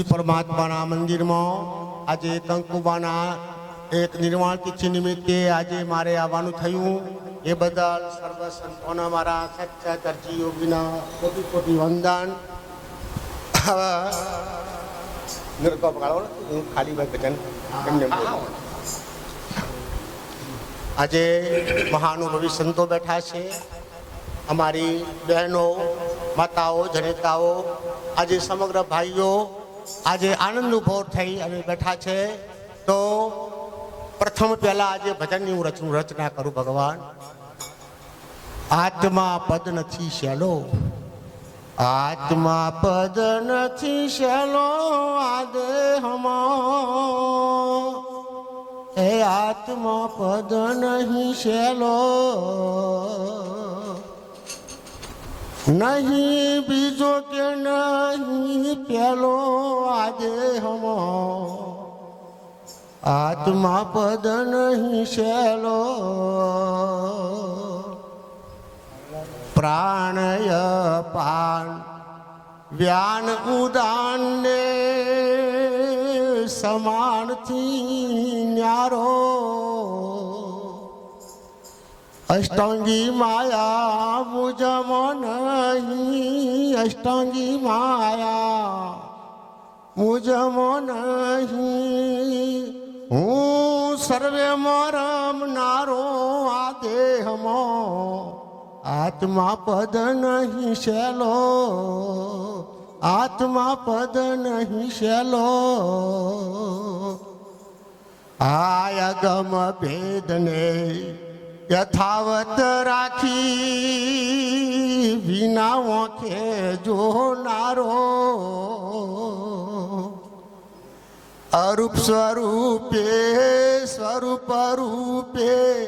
પરમાત્માના મંદિરમાં આજે કંકુબાના એક નિર્માણ તિથિ નિમિત્તે આજે મારે આવવાનું થયું. એ બદલ સર્વ સંતોના મારા સચ્ચા દરજી યોગીના કોટી કોટી વંદન. હું ખાલી ભાઈ ભજન એમને આજે મહાનુભવી સંતો બેઠા છે. અમારી બહેનો માતાઓ જનેતાઓ આજે સમગ્ર ભાઈઓ આજે આનંદ ઊભો થઈ અને બેઠા છે. તો પ્રથમ પહેલા આજે ભજનની હું રચનું રચના કરું ભગવાન. આત્મા પદ નથી શેલો. આત્મા પદ નથી શેલો આ દેહમાં એ આત્મા પદ નહીં શેલો. નહીં, બીજો કે નહીં, પેલો આજે હમો. આત્મા પદ નહીં, શેલો. પ્રાણય પાન, વ્યાન ઉદાન ને સમાનથી ન્યારો. અષ્ટાંગી માયા મુજમ નહીં અષ્ટાંગી માયા મુજમ નહીં હું સર્વે રમનારો આ દેહમાં આત્મા પદ નહીં શેલો આત્મા પદ નહીં શેલો આયગમ ભેદને યથાવત રાખી વિના ઓખે જોનારો. અરૂપ સ્વરૂપે, સ્વરૂપ રૂપે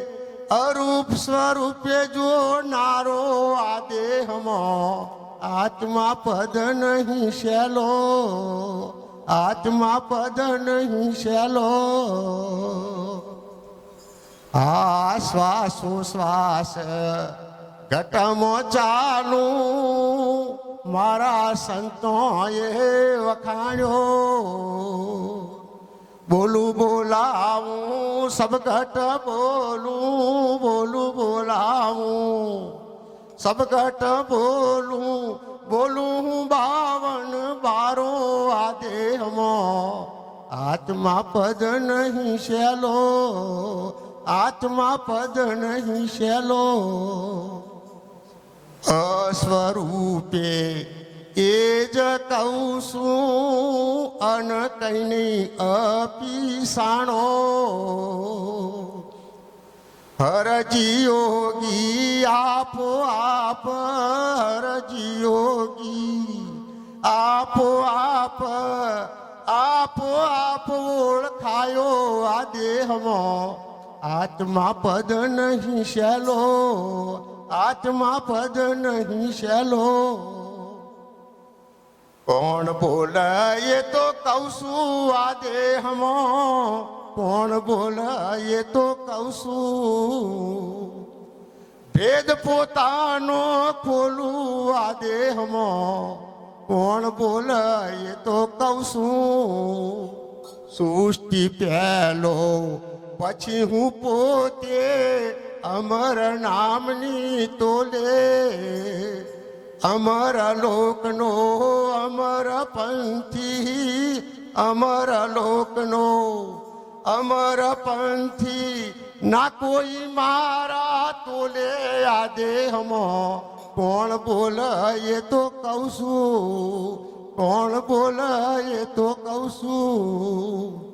અરૂપ સ્વરૂપે જોનારો આ દેહમાં આત્મા પદ નહીં શેલો. આત્મા પદ નહીં શેલો. આ શ્વાસો. ઘટમો ચાલુ. મારા સંતોએ વખાણ્યો. બોલું બોલાવું, સબગટ બોલું બોલું બોલાવું. સબગટ બોલું બોલું હું બાવન બારો આ દેહમાં આત્મા પદ નહીં શેલો. આત્મા પદ નહીં શેલો. અસ્વરૂપે એ જ કહું છું, અન કઈની અપીસાણો હરજી યોગી આપો આપ હરજી આપો આપ આપો આપ ઓળખાયો આ દેહમાં. આત્મા પદ નહીં શેલો, આત્મા પદ નહીં શેલો. કોણ બોલાય તો કહું છું આ દેહમાં કોણ બોલાય તો કહું છું ભેદ પોતાનો ખોલું આ દેહમાં કોણ બોલાય તો છું સૃષ્ટિ પહેલો પછી હું પોતે અમર નામની તોલે. અમર લોકનો અમર પંથી, અમર લોકનો અમર પંથી. ના કોઈ મારા તોલે આ દેહમાં. કોણ બોલાય તો કહું છું. કોણ બોલાય તો કહું છું.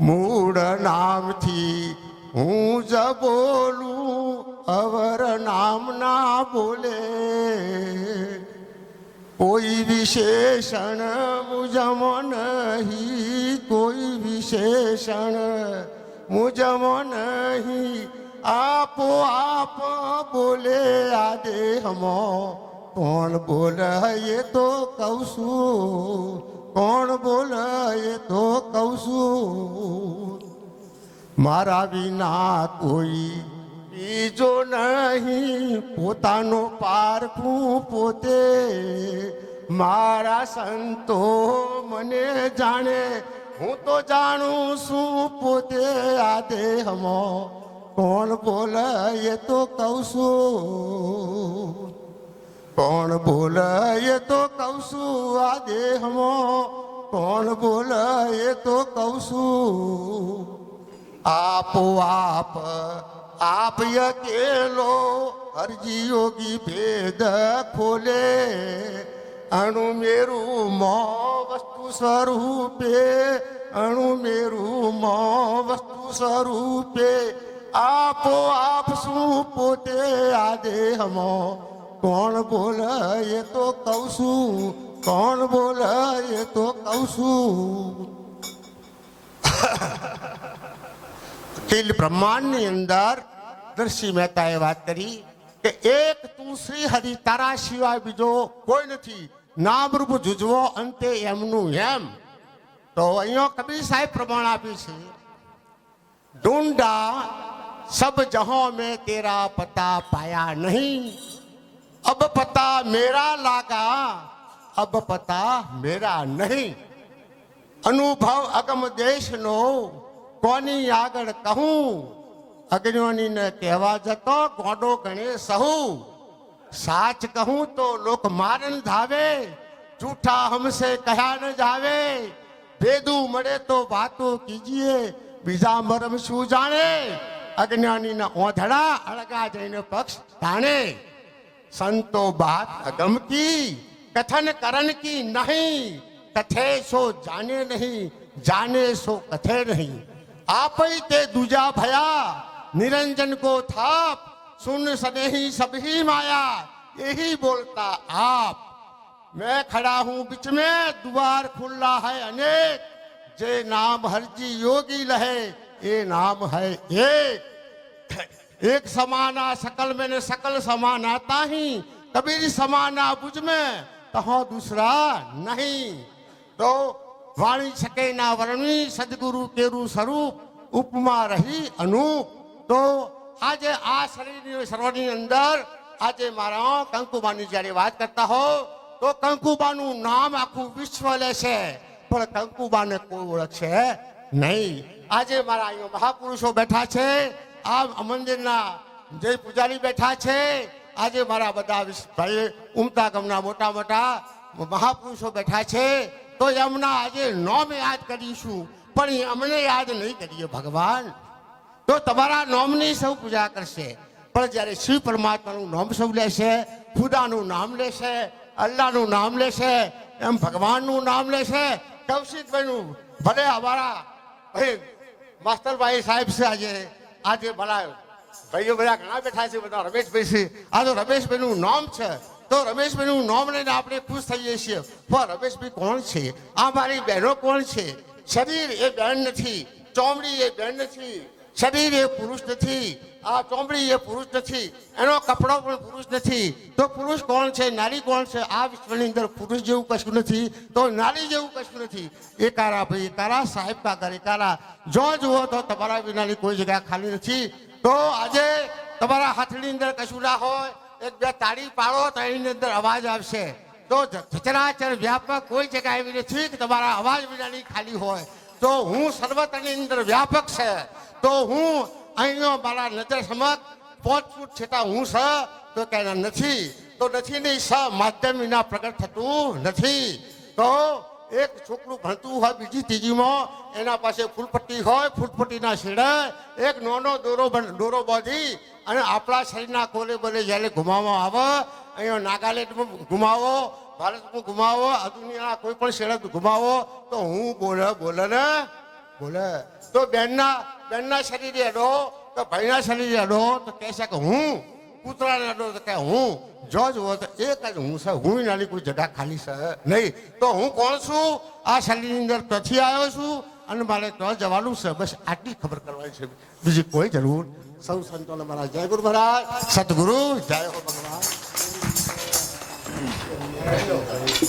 મૂળ નામથી હું જ બોલું, અવર નામ ના બોલે. કોઈ વિશેષણ મુજમ નહીં, કોઈ વિશેષણ મુજમ નહીં. આપો, આપ બોલે આ દેહમાં. કોણ બોલાય તો કહું છું. કોણ બોલાય તો કહું છું, મારા વિના કોઈ બીજો નહીં, પોતાનો પારખું પોતે, મારા સંતો મને જાણે, હું તો જાણું છું પોતે આ દેહમાં. કોણ બોલે એ તો કહું છું કોણ બોલાય તો કહું છું આ દેહમો? કોણ બોલાય તો કહું છું આપો આપ આપ અકેલો હરજી યોગી ભેદ ખોલે. અણુ મેરું મો વસ્તુ સ્વરૂપે, અણુ મેરું મો વસ્તુ સ્વરૂપે. આપો આપ શું પોતે આ દેહમાં? કોણ બોલે એ તો કહું કોણ બોલે એ તો કહું છું અખિલ બ્રહ્માંડની અંદર દર્શી મહેતાએ વાત કરી કે એક તું શ્રી હરિ તારા સિવાય બીજો કોઈ નથી. નામ રૂપ જુજવો અંતે એમનું એમ. તો અહીંયા કબીર સાહેબ પ્રમાણ આપ્યું છે. ઢૂંઢા સબ જહો મેં તેરા પતા પાયા નહીં. અબ પતા મેરા લાગા અબ પતા મેરા નહીં અનુભવ અગમ દેશનો કોની આગળ કહું અગ્નિઓનીને કહેવા જતો ગોડો ગણે સહુ સાચ કહું તો લોક મારન ધાવે જૂઠા હમસે કહ્યા ન જાવે ભેદું મળે તો વાતો કીજીએ બીજા મરમ શું જાણે અજ્ઞાનીના ઓંધળા અળગા જઈને પક્ષ તાણે संतो बात अगम की, कथन करण की नहीं, कथे सो जाने नहीं, जाने सो कथे नहीं। आप ही ते दूजा भया, निरंजन को थाप, सुन सने ही ही माया, यही बोलता आप। मैं खड़ा हूँ बीच में द्वार खुला है अनेक, जे नाम हरजी योगी लहे, ये नाम है एक। एक समाना सकल में ने सकल समानाता ही कबीर समाना बुझ में तहो दूसरा नहीं तो વાણી શકે ના વર્ણવી સદગુરુ કેરું સ્વરૂપ ઉપમા રહી અનુપ તો આજે આ શરીરની સર્વની અંદર આજે મારા કંકુબાની જ્યારે વાત કરતા હો તો કંકુબાનું નામ આખું વિશ્વ લેશે પણ કંકુબાને કોઈ ઓળખશે નહીં આજે મારા અહીંયા મહાપુરુષો બેઠા છે આ મંદિરના જે પૂજારી બેઠા છે. આજે મારા બધા ભાઈ ઉમતા ગામના મોટા મોટા મહાપુરુષો બેઠા છે. તો એમના આજે નોમ યાદ કરીશું. પણ અમને યાદ નહીં કરીએ ભગવાન. તો તમારા નોમની સૌ પૂજા કરશે. પણ જ્યારે શિવ પરમાત્માનું નામ સૌ લેશે, ખુદાનું નામ લેશે, અલ્લાહનું નામ લેશે, એમ ભગવાનનું નામ લેશે, કૌશિકભાઈનું ભલે અમારા ભાઈ માસ્તરભાઈ સાહેબ છે આજે આજે ભલા ભાઈઓ બધા ઘણા બેઠા છે, બધા રમેશભાઈ છે. આ તો રમેશભાઈનું નામ છે. તો રમેશભાઈનું નામ લઈને આપણે ખુશ થઈએ છીએ. પણ રમેશભાઈ કોણ છે? આ મારી બહેનો કોણ છે? શરીર એ બેન નથી, ચોમડી એ બેન નથી શરીર એ પુરુષ નથી, આ ચોમડી એ પુરુષ નથી, એનો કપડો પણ પુરુષ નથી. તો પુરુષ કોણ છે? નારી કોણ છે? આ વિશ્વની અંદર પુરુષ જેવું કશું નથી, તો નારી જેવું કશું નથી. એ કારા ભાઈ, તારા સાહેબ કા એ કારા જો જુઓ તો તમારા વિનાની કોઈ જગ્યા ખાલી નથી. તો આજે તમારા હાથની અંદર કશું ના હોય, એક બે તાળી પાડો તો એની અંદર અવાજ આવશે. તો સચરાચર વ્યાપક કોઈ જગ્યા એવી નથી કે તમારા અવાજ વિનાની ખાલી હોય. તો હું સર્વત્રની અંદર વ્યાપક છે. તો હું અહીંયા મારા નજર સમક્ષ પાંચ ફૂટ છતાં હું સ તો કહેના નથી. તો નથી નહીં સ માધ્યમ વિના પ્રગટ થતું નથી. તો એક છોકરું ભણતું હોય બીજી ત્રીજીમાં, એના પાસે ફૂલપટ્ટી હોય, ફૂલપટ્ટીના છેડે એક નાનો દોરો દોરો બાંધી અને આપણા શરીરના કોલે બોલે જ્યારે ઘુમાવવામાં આવે, અહીંયા નાગાલેન્ડમાં ઘુમાવો ભારતમાં ઘુમાવો આ દુનિયાના કોઈ પણ શેડે ઘુમાવો તો હું બોલે બોલે ને, બોલે. તો બેનના બેનના શરીરે અડો, તો ભાઈના શરીરે અડો, તો કહેશે કે હું, કૂતરાને અડો, તો કે હું જો જુઓ તો એક જ હું છે, હું નાની કોઈ જગા ખાલી છે નહીં. તો હું કોણ છું? આ શરીરની અંદર ત્યાંથી આવ્યો છું? અને મારે ત્યાં જવાનું છે? બસ આટલી ખબર કરવાની છે. બીજી કોઈ જરૂર સૌ સંતોને મારા જય ગુરુ મહારાજ. સદગુરુ, જય હો ભગવાન.